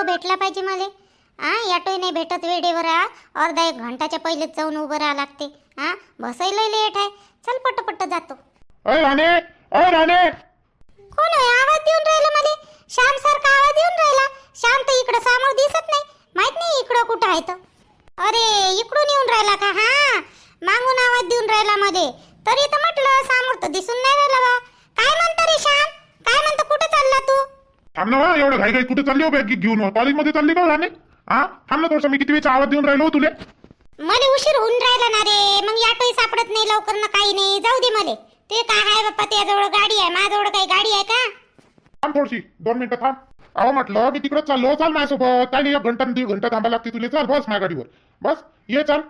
Auto भेटला पाहिजे मला? हा ॲटोही नाही भेटत वेळेवर हा अर्धा एक घंटाच्या पहिलेच जाऊन उभं राहा लागते. हा बसायला लेट आहे. चल पटपट जातो. अय राणे! अय राणे! कोण आहे? आवाज देऊन राहिला मला? श्याम सारखा आवाज देऊन राहिला. श्याम तर इकडं समोर दिसत नाही. माहीत नाही इकडं कुठं आहे तर अरे इकडून येऊन राहिला का? हा. मागून आवाज देऊन राहिला मध्ये तरी तर म्हटलं समोर तर दिसून नाही राहिला बा. काय म्हणता रे श्याम? काय म्हणतो? कुठं चालला तू? थांब ना एवढं घाई घाई कुठे चालली हो बॅग घेऊन? कॉलेजमध्ये चालली का हो राणे? हा थांब ना थोडंसं मी किती वेळचा आवाज देऊन राहिलो हो तुले? मला उशीर होऊन राहिला ना रे. मग ऑटोही सापडत नाही लवकर ना काही नाही. जाऊ दे मले. ते काय आहे बाप्पा त्याजवळ गाडी आहे माझ्याजवळ काही गाडी आहे का? थांब थोडीशी दोन मिनिटं थांब. अहो म्हटलं मी तिकडे चाललो चाल माझ्यासोबत. काय नाही एक घंटा दीड घंटा थांबा लागते तुला. चाल बस माझ्या गाडीवर. बस ये चाल.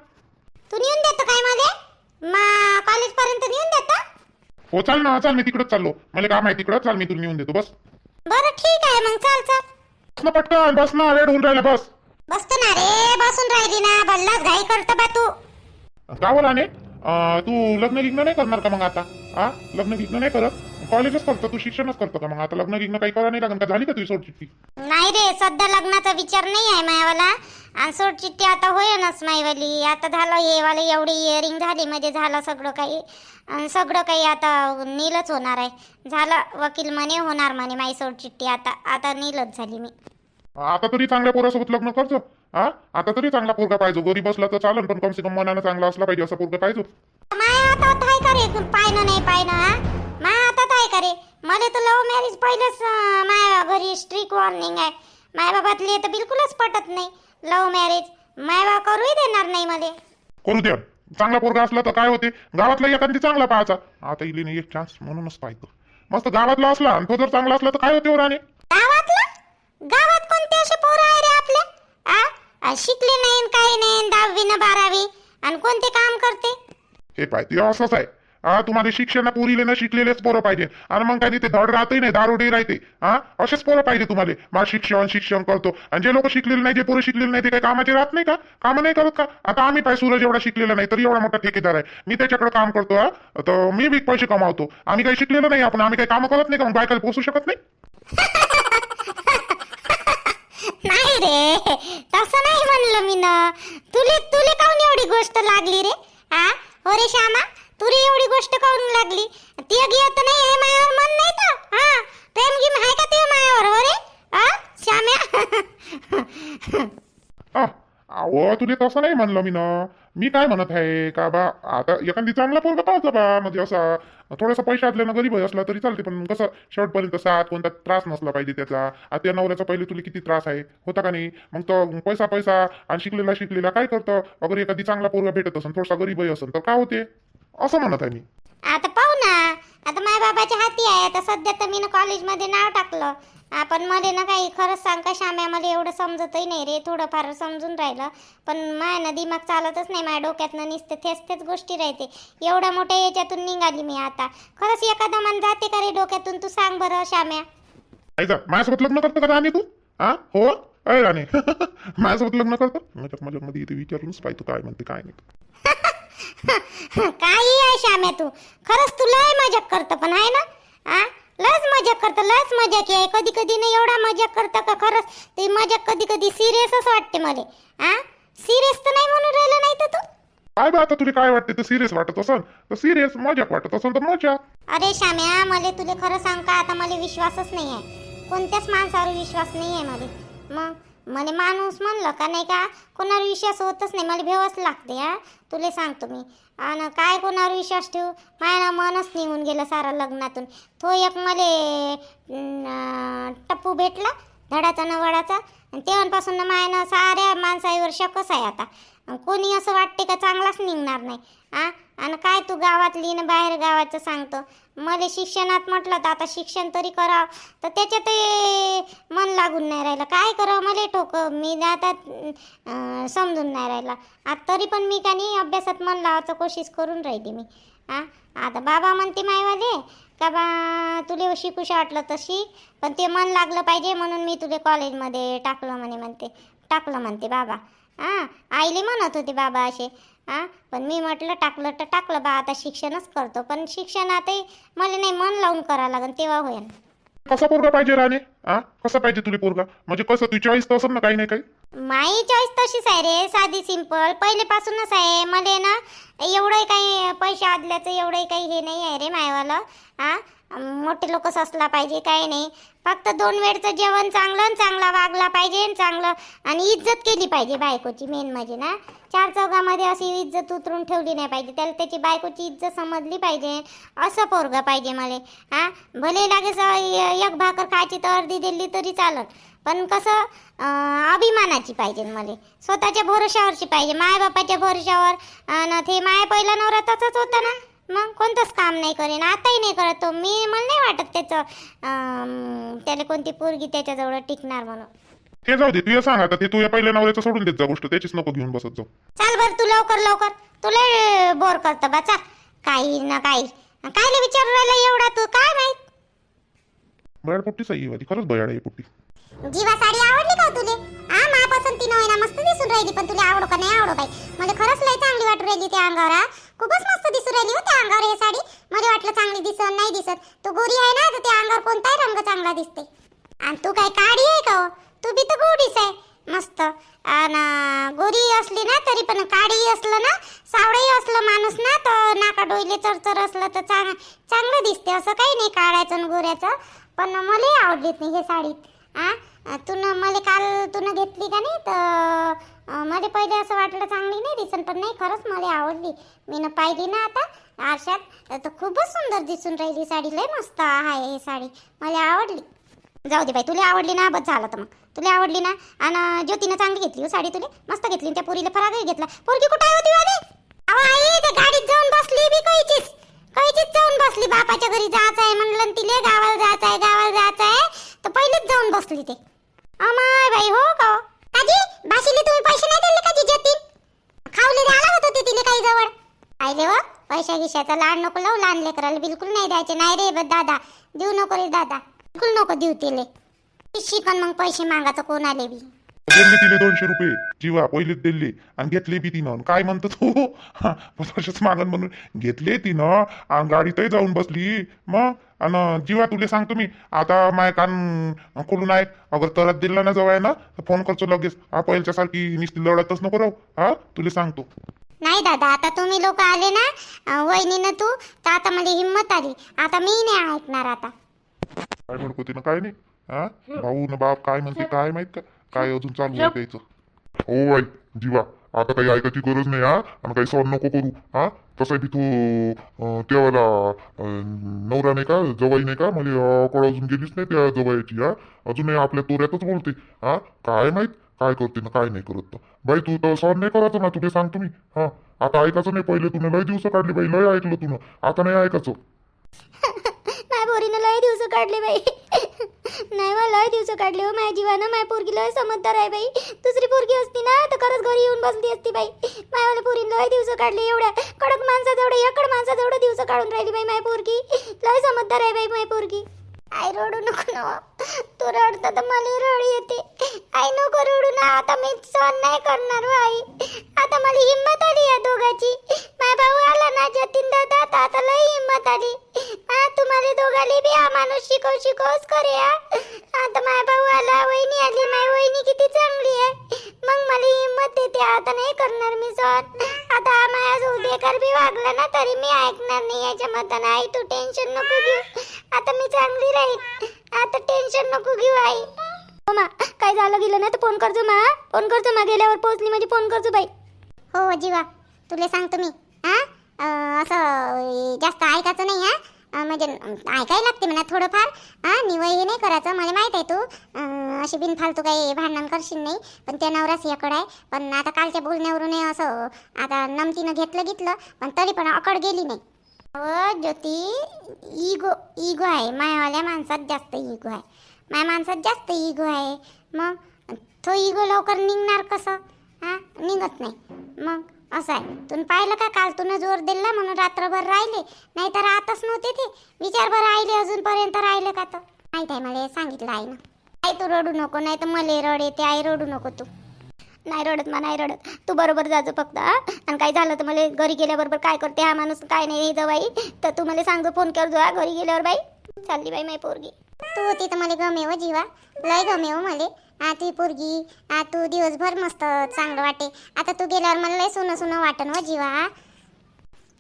तू नेऊन देतो काय मध्ये मा कॉलेज पर्यंत नेऊन देतो? हो चाल ना चाल मी तिकडे चाललो. मला काम आहे तिकडं? चाल मी तुला नेऊन देतो. बस. बरं ठीक आहे मग चल चल. बस ना पटकन बस ना वेळ होऊन राहिला बस. बसतो ना रे बसून राहिली ना भल्लाच घाई करतो बा तू. का अं, तू लग्न गिग्न नाही करणार का मग आता? हा लग्न गिग्न नाही करत? कॉलेजच करतो तू शिक्षणच करतो का मग? आता लग्न गिग्न काही करा नाही लागत का? झाली का तुझी सोड चिठ्ठी नाही रे सध्या लग्नाचा विचार नाही आहे मायावाला. आणि सोड चिठ्ठी आता होईनच माईवाली आता झालं हे वाले एवढी इयरिंग झाली म्हणजे झालं सगळं काही. आणि सगळं काही आता नीलच होणार आहे. झालं वकील म्हणे होणार म्हणे माई सोड चिठ्ठी आता आता नीलच झाली मी. आता तरी चांगल्या पोरासोबत लग्न करतो हा? आता तरी चांगला पोरगा पाहिजे. गरीब असला तर चालन पण कमसे कम मनानं चांगला असला पाहिजे असा पोरगा पाहिजे. माया हातात आहे का रे? पायनं नाही पायनं हा? माया हातात आहे का रे मला तर लव्ह मॅरेज पहिलंच माया घरी स्ट्रिक वॉर्निंग आहे. माय बाबातले तर बिलकुलच पटत नाही. लव्ह मॅरेज माय बाबा करूही देणार नाही मला. करू द्या चांगला पोरगा असला तर काय होते? गावातला एखादी चांगला पाहायचा. आता इली नाही एक चान्स म्हणूनच पाहतो मस्त गावातला असला आणि तो जर चांगला असला तर काय होते हो राणे? गावातलं? गावात कोणते असे पोरं आहे रे आपले? आ? शिकले नाही काही नाही दहावी न बारावी. आणि कोणते काम करते? हे पाहिजे असंच आहे. हा तुम्हाला शिक्षण पुरीले ना शिकलेलेच पोरं पाहिजे. आणि मग काय ते धड राहतही नाही दारोडे राहते हा असेच पोरं पाहिजे तुम्हाला. मा शिक्षण शिक्षण करतो. आणि जे लोक शिकलेले नाही जे पोरं शिकलेले नाही ते काही कामाचे राहत नाही का? कामं नाही करत का? आता आम्ही पाय सूरज एवढा शिकलेला नाही तरी एवढा मोठा ठेकेदार आहे. मी त्याच्याकडे काम करतो हा तर मी बी पैसे कमावतो. आम्ही काही शिकलेलो नाही आपण आम्ही काही कामं करत नाही का? मग बायकाला पोसू शकत नाही? नाही रे तसं नाही म्हणलं मी ना. तुले तुले काऊन एवढी गोष्ट लागली रे? हा हो रे श्यामा तुरी एवढी गोष्ट करून लागली. ती घेत नाही हे मायावर मन नाही तर हा? प्रेम गिम आहे का ते मायावर? हो अरे आ श्याम्या? अहो तुले तसं नाही म्हणलं मी ना मी काय म्हणत आहे? का बा आता एखादी चांगला पोरगा पाहतो बा म्हणजे असा थोडासा पैसे असल्यानं गरीब असला तरी चालते पण कसं शेवटपर्यंत साथ कोणता त्रास नसला पाहिजे त्याचा. आता त्या नवऱ्याचा पहिले तुला किती त्रास आहे? होता का नाही? मग तो पैसा पैसा आणि शिकलेला शिकलेला काय करतं? अगर एखादी चांगला पोरगा भेटत असेल थोडासा गरीबही असेल तर काय होते? असं म्हणत आहे मी. आता पाहू ना. आता माझ्या बाबाच्या हाती आहे. आता सध्या तर मी कॉलेजमध्ये नाव टाकलं. आपण मध्ये ना काही खरंच सांग का श्याम्या? मला एवढं समजतही नाही रे. थोडंफार समजून राहिलं. पण माया ना दिमाग चालतच नाही. माझ्या डोक्यातनं नुसते तेच तेच गोष्टी राहते. एवढ्या मोठ्या याच्यातून निघाली मी आता. खरंच एखादा मन जाते का रे डोक्यातून? तू सांग बरं श्याम्या. ऐका माझ्यासोबत लग्न करतं का राणे तू? हा हो? अय राणे. माझ्यासोबत लग्न करतं? माझ्या माझ्यामध्ये इथे विचारूनच पाहिजे काय म्हणते काय नाही. काही आहे श्याम्या तू? खरंच तू लय मजाक करतं पण आहे ना? आ? लयच मजाक करतं लयच मजाक आहे. कधी कधी ना एवढा मजाक करतं का खरंच? ते मजाक कधी कधी सिरियसच वाटते मला. आ? सिरियस तर नाही म्हणून राहिलं नाही तर तू? काय बा आता तुला काय वाटते? तर सिरियस वाटत असेल तर सिरियस मजाक वाटत असेल तर मजाक अरे श्याम्या मला तुला खरं सांग का? आता मला विश्वासच नाही आहे. कोणत्याच माणसावर विश्वास नाही आहे मला. मग? मला माणूस म्हणलं का नाही का? कोणावर विश्वास होतच नाही. मला भेवच लागते हा. तुला सांगतो मी. आणि काय कोणावर विश्वास ठेवू? माझ्या मनच निघून गेलं सारा लग्नातून. तो एक मला टप्पू भेटला धडाचा नवडाचा आणि तेव्हापासून ना मायानं साऱ्या माणसाईवर शकच आहे आता. कोणी असं वाटते का चांगलाच निघणार नाही आ? आणि काय तू गावातली न बाहेर गावाचं सांगतो? मला शिक्षणात म्हटलं तर आता शिक्षण तरी करावं तर त्याच्यातही मन लागून नाही राहिलं. काय करावं मला ठोक? मी आता समजून नाही राहिलं. आता तरी पण मी का नाही अभ्यासात मन लावायचं कोशिश करून राहिली मी आ? आता बाबा म्हणते मायवाले का बा तुले शिकूशा वाटलं तशी पण ते मन लागलं पाहिजे म्हणून मी तुले कॉलेजमध्ये टाकलं म्हणे म्हणते. टाकलं म्हणते बाबा. हां आईले म्हणत होते बाबा असे. हां पण मी म्हटलं टाकलं तर टाकलं बा आता शिक्षणच करतो. पण शिक्षणातही मला नाही मन लावून करावं लागेल तेव्हा होईल कसा पोरगा पाहिजे राणे? हा कसा पाहिजे तुला पोरगा? म्हणजे कसं तू चॉईस तर असेल ना काही नाही काही? माई चॉईस तशीच आहे रे साधी सिंपल पहिलेपासूनच आहे. मला ना एवढंही काही पैसे आदल्याचं एवढंही काही हे नाही आहे रे मायवालं. हा मोठे लोक असला पाहिजे काही नाही. फक्त दोन वेळचं जेवण चांगलं आणि चांगला वागला पाहिजे आणि चांगलं आणि इज्जत केली पाहिजे बायकोची मेन म्हणजे ना. चार चौघामध्ये अशी इज्जत उतरून ठेवली नाही पाहिजे. त्याला त्याची बायकोची इज्जत समजली पाहिजे. असं पोरगं पाहिजे मला. हा? भले लागेच एक भाकर खायची तर अर्धी दिली तरी चालत पण कसं अभिमानाची पाहिजे मला. स्वतःच्या भरोशावरची पाहिजे. मायबापाच्या भरोशावर आणि ते माय पहिला नवरा तसंच होता ना. मग कोणतंच काम नाही करेन आताही नाही करत तो. मी मला नाही वाटत त्याचं त्याला कोणती पोरगी त्याच्याजवळ टिकणार म्हणून. ते जाऊ दे तू हे सांग आता ते तू या पहिल्या नवऱ्याचं सोडून देत जा गोष्ट त्याचीच नको घेऊन बसत जाऊ. चाल बर तू लवकर लवकर. तुला बोर करतं बा चाल. काही ना काही. कायले विचारू राहिला एवढा तू काय माहीत? बयाड पुट्टी सही वाली खरंच बयाड आहे ही पुट्टी जीवा साडी आवडली का हो तुले? हा मा पसंती होईना मस्त दिसून राहिली पण तुला आवडो का नाही आवडो बाई? मला खरंच लय चांगली वाटू राहिली त्या अंगावर हा. खूपच मस्त दिसून राहिली हो त्या अंगावर हे साडी. मला वाटलं चांगली दिसत नाही दिसत. तू गोरी आहे ना तर त्या अंगावर कोणताही रंग चांगला दिसते. आणि तू काय काळी आहे का हो? तू बी तर गोरीच आहे. मस्त. आणि गोरी असली ना तरी पण काळी असलं ना सावळही असलं माणूस ना तर नाका डोईले चरचर असलं तर चांग चांगलं दिसते. असं काही नाही काढायचं आणि गोऱ्याचं. पण मलाही आवडलीत नाही हे साडीत आ न मला काल तुन घेतली का नाही तर मध्ये पहिले असं वाटलं चांगली नाही दिसन पण नाही खरंच मला आवडली. मी ना पाहिली ना आता आरशात. तर खूपच सुंदर दिसून राहिली साडी लय मस्त आहे ही साडी. मला आवडली. जाऊ दे बाई तुला आवडली ना बस झालं तर मग. तुला आवडली ना आणि ज्योतीनं चांगली घेतली हो साडी तुला. मस्त घेतली त्या पोरीला फरागही घेतला. पोरगी कुठे होती वाली अहो आई त्या गाडीत जाऊन बसली बी कैचीच. कैचीच जाऊन बसली बापाच्या घरी जायचं आहे म्हणलं तिले गावाला जायचं आहे गावाला जायचं आहे तर पहिलेच जाऊन बसली ते. अमाय बाई हो का हो? काजी भाशीले तुम्ही पैसे नाही दिले का जतीन खावले आला होतं ते तिने काही जवळ. पाहिले व पैशा गिशाचा लाड नको लावू लहान लेकराला बिलकुल नाही द्यायचे. नाही रे ब दादा देऊ नको रे दादा. बिलकुल नको देऊ तिले. शिकन मग पैसे मागायचं कोणाले बी. दिले तिले दोनशे रुपये. जीवा पहिलेच दिले. आणि घेतले बी तिनं. आणि काय म्हणतो तू? तसेच मागन म्हणून घेतले तिनं आणि गाडीतही जाऊन बसली. मग? आणि जीवा तुले सांगतो मी. आता माय कान खोलून आहे अगर तरत दिला ना जवळ ना? तर फोन करतो लगेच. हा पहिल्याच्या सारखी नुसती लढतच नको राहू. हा तुला सांगतो. नाही दादा आता तुम्ही लोक आले ना वहिनीनं तू तर आता मला हिंमत आली. आता मी नाही ऐकणार आता. काय म्हणतो तिनं? काय नाही. हा? भाऊ न बाप काय म्हणते काय माहीत का? काय अजून चालू आहे त्याचं? हो बाई जीवा. आता काही ऐकायची गरज नाही हा. आणि काही सहन नको करू हा. तसं बी तू अं, नवरा नाही का जवाई नाही का म्हणजे कळ अजून गेलीच नाही त्या जवाईची हा. अजूनही आपल्या तोऱ्यातच बोलते हा. काय माहीत काय करते ना काय नाही करत तर. बाई तू तर सहन नाही करायचं ना तुला सांगतो मी हा. आता ऐकायचं नाही पहिले तुला लय दिवस काढली बाई लय ऐकलं तुनं. आता नाही ऐकायचं. लय दिवस काढले बाई. नाही मग लय दिवस काढले हो माझ्या जीवानं. माझ्या पोरगी लय समजदार आहे बाई. दुसरी पोरगी असती ना तर खरंच घरी येऊन बसली असती बाई. माझ्यावाल्या पोरी लय दिवस काढले एवढ्या. कडक माणसाजवळ एकड माणसाजवळ दिवस काढून राहिली बाई माय पोरगी. लय समजदार आहे बाई माय पोरगी. आई रडू नको ना हो. तू रडता तर मला रड येते. आई नको रडू ना. आता मी सहन नाही करणार हो आई. आता मला हिंमत आली या दोघाची. माझा भाऊ आला ना जतीन दादा आता लय हिंमत आली. आले दोघाले बी हा माणूस शिकव शिकवच करे हा. आता माय भाऊ आला वहिनी आली माय वहिनी किती चांगली आहे. मग मला हिंमत देते आता नाही करणार मी सहन. आता हा जो बेकार बी वागला ना तरी मी ऐकणार नाही याच्या मतानं. आई तू टेन्शन नको घेऊ. आता मी चांगली राहील आता टेन्शन नको घेऊ आई. हो मा काय झालं गेलं नाही तर फोन करतो मा फोन करतो मा गेल्यावर पोहोचली म्हणजे फोन करतो बाई. हो जीवा तुला सांगतो मी हा. अं, असं अं, जास्त ऐकायचं नाही हा. म्हणजे ऐकायला लागते म्हणा थोडंफार. हा निवय हे नाही करायचं मला माहीत आहे तू. अशी बिनफालतू काही भांडण करशील नाही पण त्या नवराच याकडं आहे. पण आता कालच्या बोलण्यावरून असं आता नमतीनं घेतलं घेतलं पण तरी पण अकड गेली नाही. अ ज्योती इगो इगो आहे. मायावाल्या माणसात जास्त इगो आहे. माया माणसात जास्त इगो आहे. मग तो इगो लवकर निघणार कसं? हां निघत नाही. मग असं आहे. तुम्ही पाहिलं का काल तुनं जोर दिला म्हणून रात्रभर राहिले? नाही तर राहतच नव्हते ते. विचारभर राहिले अजूनपर्यंत राहिले का तर? माहीत आहे मला सांगितलं आहे ना आई तू रडू नको नाही तर मला रड येते आई रडू नको तू. नाही रडत मा नाही रडत. तू बरोबर जाजो फक्त आणि काय झालं तर मला घरी गेल्याबरोबर काय करते हा माणूस? काय नाही जवाई तर तू मला सांगतो फोन कर जो हा घरी गेल्यावर बाई. चालली बाई माय पोरगी. तू होती तर मला गमे हो जीवा. लय गमे हो मले. आ ती पोरगी आ तू दिवसभर मस्त चांगलं वाटे. आता तू गेल्यावर मला लय सोनं सोनं वाटन हो जीवा.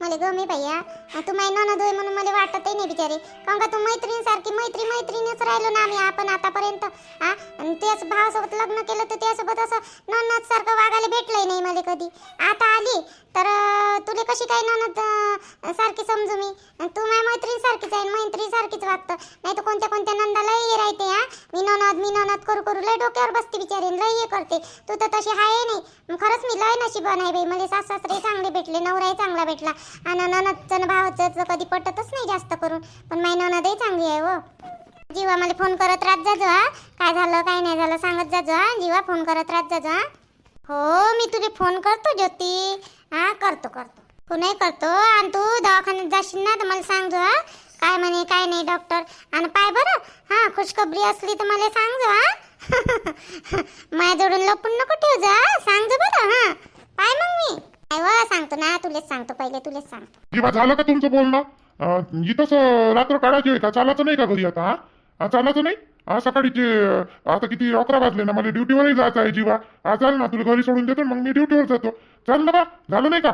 मला गमे भैया. तू माही ननद होय म्हणून मला वाटत नाही बिचारे. कारण का तू मैत्रीणसारखी मैत्री मैत्रीणच राहिलो ना आम्ही आपण आतापर्यंत? हा आणि त्याच भावासोबत लग्न केलं तर त्यासोबत असं ननद सारखं वागायला भेटलंय नाही मला कधी. आता आली. तर तुले कशी काय ननद सारखी समजू मी? तू माझ्या मैत्रीण सारखीच आहे मैत्री सारखीच वागतं. नाही तर कोणत्या कोणत्या नंदाला हे राहते हा? मी ननद मी ननद करू करू लय डोक्यावर बसते बिचारी लय हे करते. तू तर तशी आहे नाही. खरंच मी लय नशीब आहे बाई. मला सास सासरे चांगले भेटले नवराही चांगला भेटला. आणि ननदचं भावाचं कधी पटतच नाही जास्त करून. पण माझी ननदही चांगली आहे हो. जीवा मला फोन करत राहत जाजो हा. काय झालं काय नाही झालं सांगत जाजो हा. जीवा फोन करत राहत जाजो हा. हो मी तुझे फोन करतो ज्योती. हा करतो करतो. फोनही करतो आणि तू दवाखान्यात जाशील ना तर मला सांगजो हा काय म्हणे काय नाही डॉक्टर आणि पाय बरं. हा खुशखबरी असली तर मला सांगजो हा माझ्याजवळून लपून नको ठेव जा सांगजो बरं हा. पाय मग मी. काय व सांगतो ना तुलेच सांगतो पहिले तुलेच सांगतो. जीवा झालं का तुमचं बोलणं? अं, इथंच अं, रात्र काढायची आहे का? चालायचं नाही का घरी आता हा? हा चालायचं नाही? हा सकाळीचे आता किती अकरा वाजले ना मला ड्युटीवरही जायचं आहे जीवा. हा चाल ना तुला घरी सोडून देतो मग मी ड्युटीवर जातो. चाल ना बा झालं नाही का?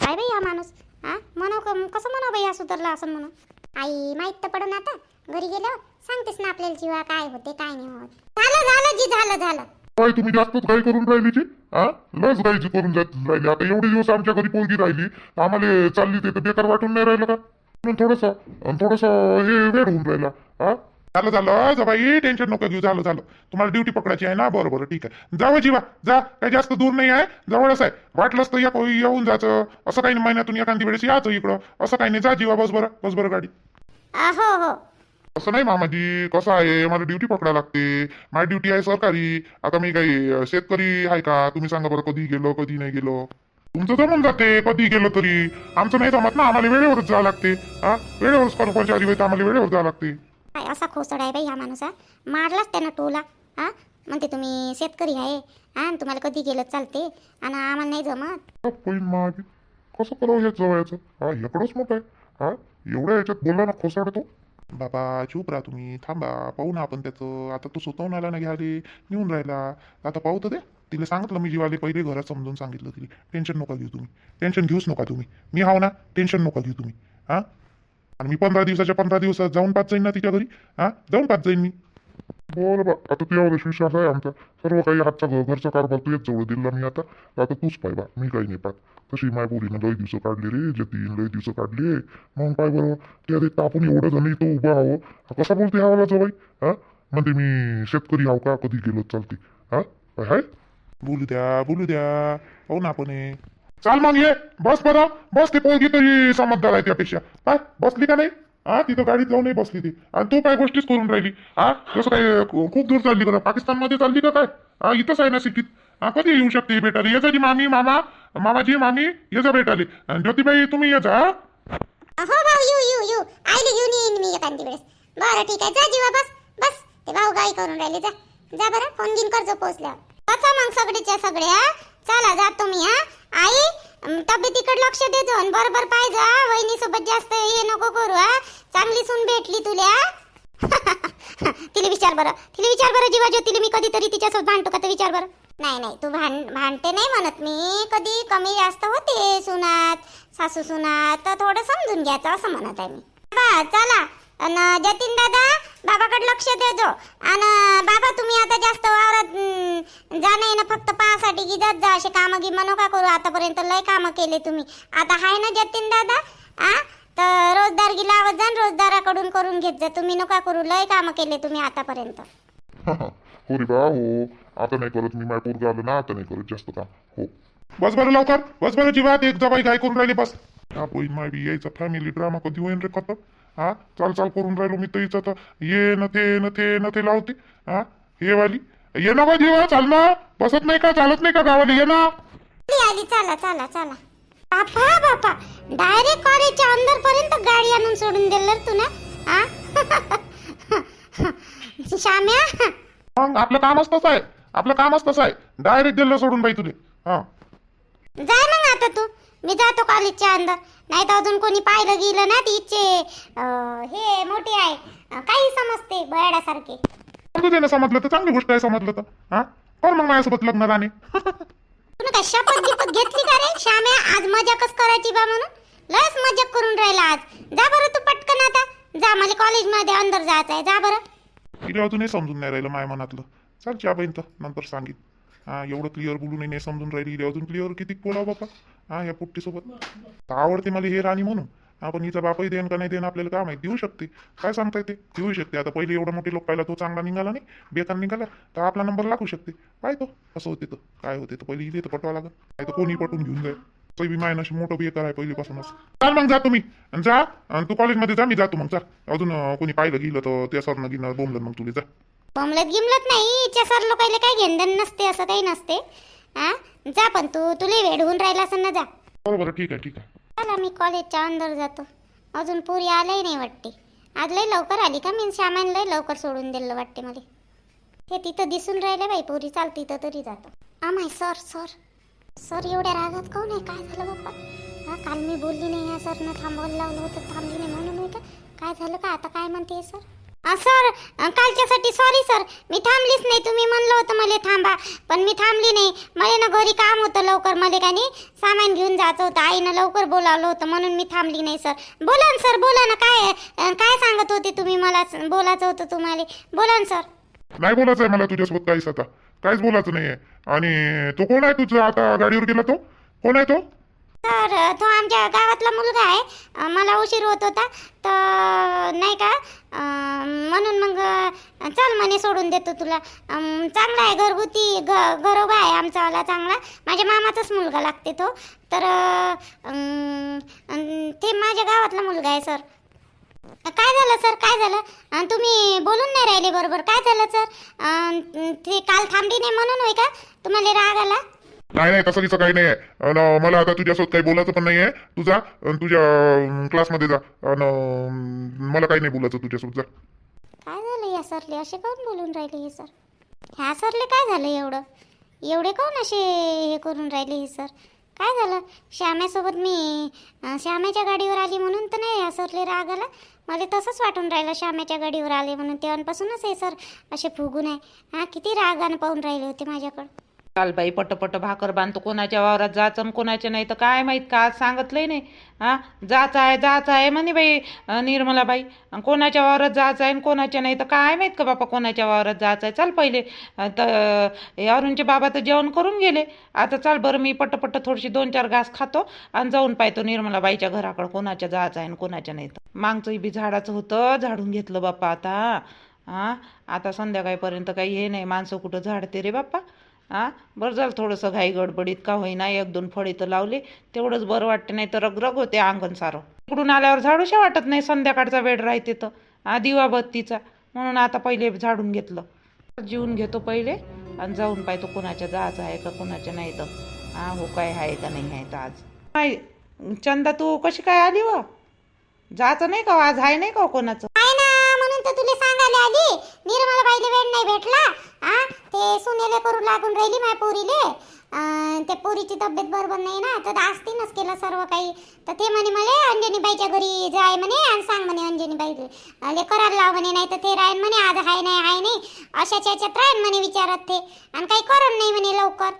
काय बाई हा माणूस? हा? म्हणाव का कसं म्हणाव बाई हा सुधारला असं म्हणून? आई माहीत तर पडून आता. घरी गेल्यावर सांगतेस ना आपल्याला जीवा काय होते काय नाही होत. झालं झालं जी झालं झालं. काय तुम्ही जास्तच घाई करून राहिली जी हा? लस घाईची करून जात राहिली. आता एवढे दिवस आमच्या घरी पोरगी राहिली आम्हाला चालली ते तर बेकार वाटून नाही राहिलं का? म्हणून थोडस थोडस हे वेळ होऊन राहिला हा? झालं झालं. बाई टेन्शन नको घेऊ. झालं झालं. तुम्हाला ड्युटी पकडायची आहे ना? बरं बरं. ठीक आहे. जावं जीवा. जा. काही जास्त दूर नाही आहे. जवळच आहे. वाटलंच तर या येऊन जायचं असं काही नाही महिन्यातून एखादी वेळेस यायचं इकडं. असं काही नाही. जा जीवा बस बरं. बस बरं गाडी. हो हो. असं नाही मामाजी. कसं आहे? मला ड्युटी पकडायला लागते. माझी ड्युटी आहे सरकारी. आता मी काही शेतकरी आहे का? तुम्ही सांगा बरं कधी गेलो कधी नाही गेलो. तुमचं जमून जाते. कधी गेलो तरी. आमचं नाही जमत ना. आम्हाला वेळेवरच जावं लागते. हा वेळेवरच कर्मचारी होते आम्हाला वेळेवर जावं लागते. काय असा खोसड आहे बाई हा माणूस हा? मारलाच त्यानं टोला हा? म्हणते तुम्ही शेतकरी आहे हा? आणि तुम्हाला कधी गेलं चालते आणि आम्हाला नाही जमत. मागे. कसं करावं हे जवळचं? हा इकडंच मोठं आहे. हा एवढ्या याच्यात बोलला ना खोसाडतो बाबा चूप राहा तुम्ही थांबा पाहू ना आपण त्याचं. आता तू स्वतःहून आला ना घ्याले नेऊन राहिला. आता पाहू तर दे. तिला सांगितलं मी जीवाले पहिले घरात समजून सांगितलं तिला टेन्शन नका घेऊ तुम्ही. टेन्शन घेऊच नका तुम्ही. मी हाव ना टेन्शन नका घेऊ तुम्ही. हा? आणि मी पंधरा दिवसाच्या पंधरा दिवसात जाऊन पाच जाईन ना तिच्या घरी हा? जाऊन पाच जाईन मी बरं बा आता तुझ्यावर विश्वास आहे आमचा. सर्व काही हातचा घरचा कारभार तुझ्याच जवळ दिला मी आता. आता तूच पाय बा मी काही नाही पाहत. तशी माय पोरीनं लय दिवस काढले रे जतीन लय दिवस काढले. मग पाय बरं त्या देखता आपण एवढं जण इथं उभं आहो हा कसा बोलते हा वाला जवाई हा? म्हणते मी शेतकरी आहो का? कधी गेलो चालते. हा? काय हाय. बोलू द्या बोलू द्या. पाहू ना आपण हे. चाल मग ये. बस बरं. बस ते पोरगी तरी समजदार आहे त्यापेक्षा काय बसली का नाही? हा? तिथं गाडीत जाऊनही बसली ती. आणि तू काय गोष्टीच करून राहिली? हा? जसं काय खूप दूर चालली का पाकिस्तानमध्ये चालली का काय? हा? इथंच आहे ना सिटीत. हा? कधी येऊ शकते ही ये जी मामी मामा. मामाजी मामी. ये जा आणि ज्योतिबाई तुम्ही ये जा हो? भाऊ येऊ येऊ येऊ. आईला घेऊन येईन मी एखादी वेळेस. बरं ठीक आहे. जा जीवा बस. बस. ते भाऊ गाई करून राहिले. जा. जा बरं. फोन घेऊन करजो पोहोचल्यावर. बसा मग सगळेच्या सगळे हा चला जातो मी हा? आई तब्येतीकडे लक्ष देतो जाऊन बरोबर पाहिजे हा वहिनी सोबत जास्त हे नको करू हा? चांगली सून भेटली तुला तिला विचार बरं. तिला विचार बरं जीवा ज्योतीला मी कधीतरी तिच्यासोबत भांडतो का तर विचार बरं. नाही नाही तू भांड भांडते नाही म्हणत मी. कधी कमी जास्त होते सुनात सासू सुनात तर थोडं समजून घ्यायचं असं म्हणत आहे मी. बा चला. अन जतीन बाबाकडे लक्ष देतो आणि बाबा तुम्ही आता जास्त वावरात जाणं येणं फक्त पाहासाठी की जात जा असे कामं गिमं नका करू. आतापर्यंत लय कामं केले तुम्ही. आता हाय ना जतीन दादा? आ? तर रोजदार लावत जा रोजदाराकडून करून घेत जा. तुम्ही नका करू. लय कामं केले तुम्ही आतापर्यंत. हो रे बा हो. आता नाही करत मी. माय पोरगा आलं ना आता नाही करत. जास्त काम. हो. बस बरं लवकर. बस बरं जीवात. एक जबाई काय करून राहिली बस. हा पोई माय बी यायचा फॅमिली ड्रामा कधी होईन रे खतर हा? चाल चाल करून राहिलो मी तर हिचं तर ये न ते न ते न ते लावते. हा? हे वाली. ये ना बा जीवा चाल ना. बसत नाही का? चालत नाही का गावाला? ये ना. आली आली चला चला चला. बापा बापा. डायरेक्ट कॉलेजच्या अंदर पर्यंत गाडी आणून सोडून दिलं तू ना आ श्याम्या? मग आपलं कामच तसं आहे. आपलं कामच तसं आहे. डायरेक्ट दिलं सोडून बाई तुले. हा. जाय मग आता तू. मी जातो कॉलेजच्या अंदर. नाही तर अजून कोणी पाहिलं गेलं ना तिचे. हे मोठे आहे. काही समजते बयाड्यासारखे समजू ना समजलं तर चांगली गोष्ट आहे समजलं तर. हा? कर मग माझ्यासोबत लग्न राणे तुम्ही काय शपथ गिपत घेतली का रे? श्याम्या आज मजाकच करायची बा म्हणून. लयच मजाक करून राहिला आज. जा बरं तू पटकन आता. जा मला कॉलेजमध्ये अंदर जायचं आहे जा बरं. तिला अजूनही समजून नाही राहिलं माझ्या मनातलं. चल च्या बहीण तर नंतर सांगित हा एवढं क्लिअर बोलू नाही समजून राहिली. अजून क्लिअर किती बोलावं बापा? हा या पोट्टीसोबत. तर आवडते मला हे राणी म्हणून. आपण हिचा बापही देण का नाही देणं आपल्याला काय माहिती? देऊ शकते. काय सांगता येते देऊ शकते. आता पहिले एवढं मोठे लोक पाहिला तो चांगला निघाला नाही. बेकार निघाला. तर आपला नंबर लागू शकते. काय तो? असं होते तर. काय होते तर? पहिले इथे तर पटवा लागत काय तर कोणी पटवून घेऊन जाईल. माय नशी मोठं बेकार आहे पहिलीपासूनच. चाल मग जा तुम्ही. आणि जा. आणि तू कॉलेजमध्ये जा मी जातो मग. जा. अजून कोणी पाहिलं गेलं तर त्या सरनं गिनं बोमलं मग तुला जा. बॉम्बलत गिमलत नाही हिच्या सर लोकायला काही घेणदेण नसते असं काही नसते. हा जा पण तू तुला वेळ होऊन राहिला असं ना जा. बरं बरं ठीक आहे ठीक आहे. चला मी कॉलेजच्या अंदर जातो. अजून पुरी आलंही नाही वाटते. आज लय लवकर आली का मी सामान लय लवकर सोडून दिलं वाटते मला. हे तिथं दिसून राहिले बाई पुरी चाल तिथं तरी जातो. आमाय सर सर. सर एवढ्या रागात काऊन आहे? काय झालं बाप्पा? हा काल मी बोलली नाही या सरनं थांबवायला लावलं होतं थांबली नाही म्हणून होतं काय झालं का? आता काय म्हणते सर? सर कालच्यासाठी सॉरी सर. मी थांबलीच नाही. तुम्ही म्हणलं होतं मला थांबा. पण मी थांबली नाही. मला ना घरी काम होतं लवकर. मला का नाही सामान घेऊन जायचं होतं. आईनं लवकर बोलावलं होतं. म्हणून मी थांबली नाही सर. बोला ना सर. बोला ना. काय काय सांगत होते तुम्ही मला? बोलायचं होतं तुम्हाला. बोला ना सर. नाही बोलायचं आहे मला तुझ्यासोबत काहीच आता. काहीच बोलायचं नाहीये. आणि तो कोण आहे तुझा? आता गाडीवर गेला तो? कोण आहे तो? तर तो आमच्या गावातला मुलगा आहे. मला उशीर होत होता. तर नाही का? म्हणून मग चल म्हणे सोडून देतो तुला. चांगला आहे घरगुती ग घरोबा आहे आमचावाला चांगला. माझ्या मामाचाच मुलगा लागते तो. तर ते माझ्या गावातला मुलगा आहे सर. काय झालं सर? काय झालं? तुम्ही बोलून नाही राहिले बरोबर. काय झालं सर? ते काल थांबली नाही म्हणून होय का? तुम्हाला राग आला? नाही नाही तसं तिचं काही नाही आहे मला आता तुझ्यासोबत काही बोलायचं पण नाही आहे तुझा अन तुझ्या अं, क्लासमध्ये जा. आणि मला काही नाही बोलायचं तुझ्यासोबत जा. काय झालं या सरले? असे काऊन बोलून राहिले हे सर? ह्या सरले काय झालं एवढं? एवढे काऊन असे हे करून राहिले हे सर? काय झालं? श्याम्यासोबत मी अं, श्याम्याच्या गाडीवर आली म्हणून तर नाही या सरले राग आला? मला तसंच वाटून राहिलं श्याम्याच्या गाडीवर आले म्हणून. तेव्हापासूनच हे सर असे फुगून आहे. हा किती रागानं पाहून राहिले होते माझ्याकडं. काल बाई पटपट भाकर बांधतो कोणाच्या वावरात जायचं कोणाच्या नाही तर काय माहीत का आज सांगितलंय नाही. हा? जायचं आहे जायचं आहे म्हणे बाई निर्मलाबाई. कोणाच्या वावरात जायचं आहे आणि कोणाच्या नाही तर काय माहीत का बापा कोणाच्या वावरात जायचं आहे? चाल पहिले. तर हे अरुणचे बाबा तर जेवण करून गेले. आता चाल बरं मी पटपट थोडीशी दोन चार घास खातो आणि जाऊन पाहतो निर्मलाबाईच्या घराकडं कोणाच्या जायचं आहे आणि कोणाच्या नाही. तर मागचंही बी झाडाचं होतं झाडून घेतलं बाप्पा आता. हा? आता संध्याकाळपर्यंत काही हे नाही माणसं कुठं झाडते रे बाप्पा? हा? बरं झालं थोडंसं घाई गडबडीत. का होईना एक दोन फळे तर लावले. तेवढंच बरं वाटतं नाही तर रगरग होते अंगण सारं. इकडून आल्यावर झाडूशा वाटत नाही संध्याकाळचा वेळ राहते तर. हा दिवा बत्तीचा म्हणून आता पहिले झाडून घेतलं. जीवन घेतो पहिले आणि जाऊन पाहतो कोणाच्या जायचं आहे का कोणाच्या नाही तर. हा हो काय आहे का नाही आहे तर आज. नाही चंदा तू कशी काय आली व? जायचं नाही का आज आहे नाही का हो कोणाचं आहे ना म्हणून तर तुला सांगायला आली निर्मला बाईले वेळ नाही भेटला हा ते सुनेले करू लागून राहिली माझ्या पोरीले अं, ते पोरीची तब्येत बरोबर नाही ना तर आज तिनंच केलं सर्व काही. तर ते म्हणे मला अंजनीबाईच्या घरी जाय म्हणे आणि सांग म्हणे अंजनीबाई ले करायला लाव म्हणे नाही तर ते राहीन म्हणे आज हाय नाही हाय नाही. अशाच्या याच्यात राहीन म्हणे विचारत ते. आणि काही करून नाही म्हणे लवकर.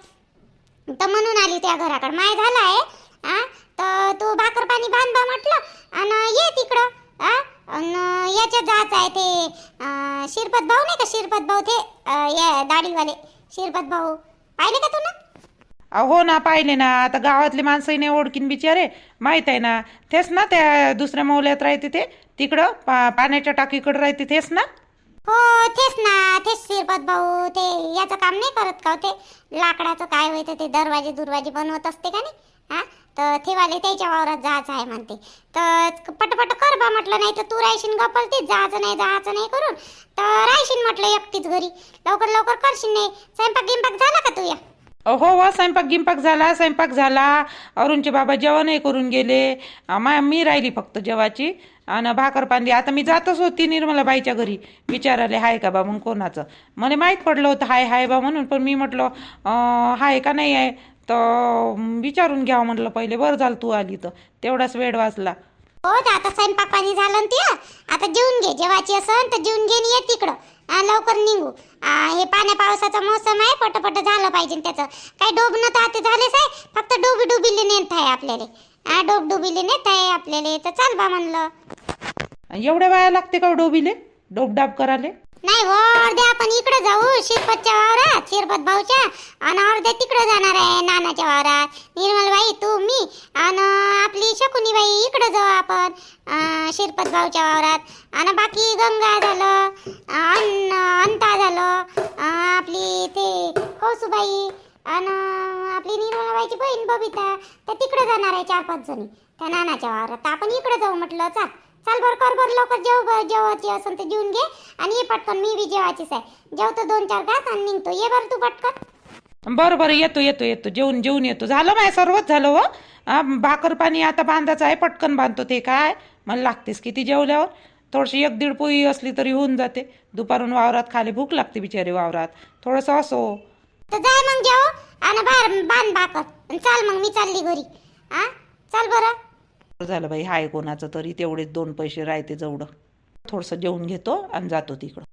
तर म्हणून आली त्या घराकडे. माय झाला आहे आ? तर तू भाकर पाणी बांध बा म्हटलं आणि ये तिकडं आ? आणि याच्यात जायचं आहे ते शिरपत भाऊ नाही का शिरपत भाऊ ते या दाढीवाले शिरपत भाऊ. पाहिले का तू ना हो ना पाहिले ना आता गावातले माणसंही नाही ओळखीन बिचारे. माहीत आहे ना तेच ना त्या दुसऱ्या मौल्यात राहते ते. तिकडं पा पाण्याच्या टाकीकडं राहते तेच ना. हो तेच ना तेच शिरपत भाऊ ते याचं काम नाही करत का हो ते? लाकडाचं काय होतं ते दरवाजे दुरवाजे बनवत असते का नाही? हा? तर ठेवाले त्याच्या वावरात जायचं आहे म्हणते. तर पटपट कर बा म्हटलं नाही तर तू राहशील गपलतीच जायचं नाही जायचं नाही करून. तर राहशील म्हटलं एकटीच घरी. लवकर लवकर करशील नाही. स्वयंपाक गिंपाक झाला का तुया? हो हो स्वयंपाक गिंपाक झाला स्वयंपाक झाला. अरुणचे बाबा जेवणही करून गेले. मा मी राहिली फक्त जेवाची. आणि भाकर पांदी आता मी जातच होती निर्मलाबाईच्या घरी. विचाराले हाय का बा मग कोणाचं? मला माहीत पडलं होतं हाय हाय बा म्हणून. पण मी म्हटलं हाय का नाही आहे? तर विचारून घ्यावं म्हटलं पहिले बरं झालं तू आली तर. तेवढाच वेळ वाचला. हो तर आता स्वयंपाक पाणी झालं ते आता जेवून घे. जेवायची असन तर जेवून घे ये तिकडं. लवकर निघू. हे पाण्या पावसाचा मोसम आहे पटपट झालं पाहिजे त्याचं. काही डोबणं तर आता झालेच आहे फक्त डोबी डुबीले नेत आहे आपल्याला. हा डोब डुबीले नेत आहे आपल्याला. तर चाल बा म्हणलं. एवढ्या वाया लागते का हो डोबीले? डोबडाब कराले नाही हो अर्ध्या आपण इकडे जाऊ शिरपतच्या वावरात शिरपत भाऊच्या. आणि अर्ध्या तिकडे जाणार आहे नानाच्या वावरात. निर्मलबाई तू मी. आणि आपली शकुनीबाई इकडे जाऊ आपण शिरपत भाऊच्या वावरात. आणि बाकी गंगा झालं अन्न अंता झालं आपली ते कौसुबाई आणि आपली निर्मलाबाईची बहीण बबिता. तर तिकडे जाणार आहे चार पाच जणी त्या नानाच्या वावरात. आपण इकडे जाऊ म्हटलं चाल. चाल बरं कर बरं लवकर जेव जेवायची असेल तर जेवून घे. आणि ये पटकन मी बी जेवायचीच आहे. जेवतो दोन चार घास आणि निघतो. ये बरं तू पटकन. बरं बरं येतो येतो येतो. जेवून जेवून येतो. झालं माय सर्वच झालं हो. भाकर पाणी आता बांधायचं आहे पटकन बांधतो ते काय? मला लागतेस किती जेवल्यावर? थोडीशी एक दीड पोळी असली तरी होऊन जाते. दुपारून वावरात खाली भूक लागते बिचारी वावरात. थोडंसं असो. तर जाय मग जेव. आणि बाहेर बांध भाकर. चाल मग मी चालली घरी. हा चाल बरं. झालं बाई हाय कोणाचं तरी तेवढेच दोन पैसे राहते जेवढं. थोडंसं जेवून घेतो आणि जातो तिकडं.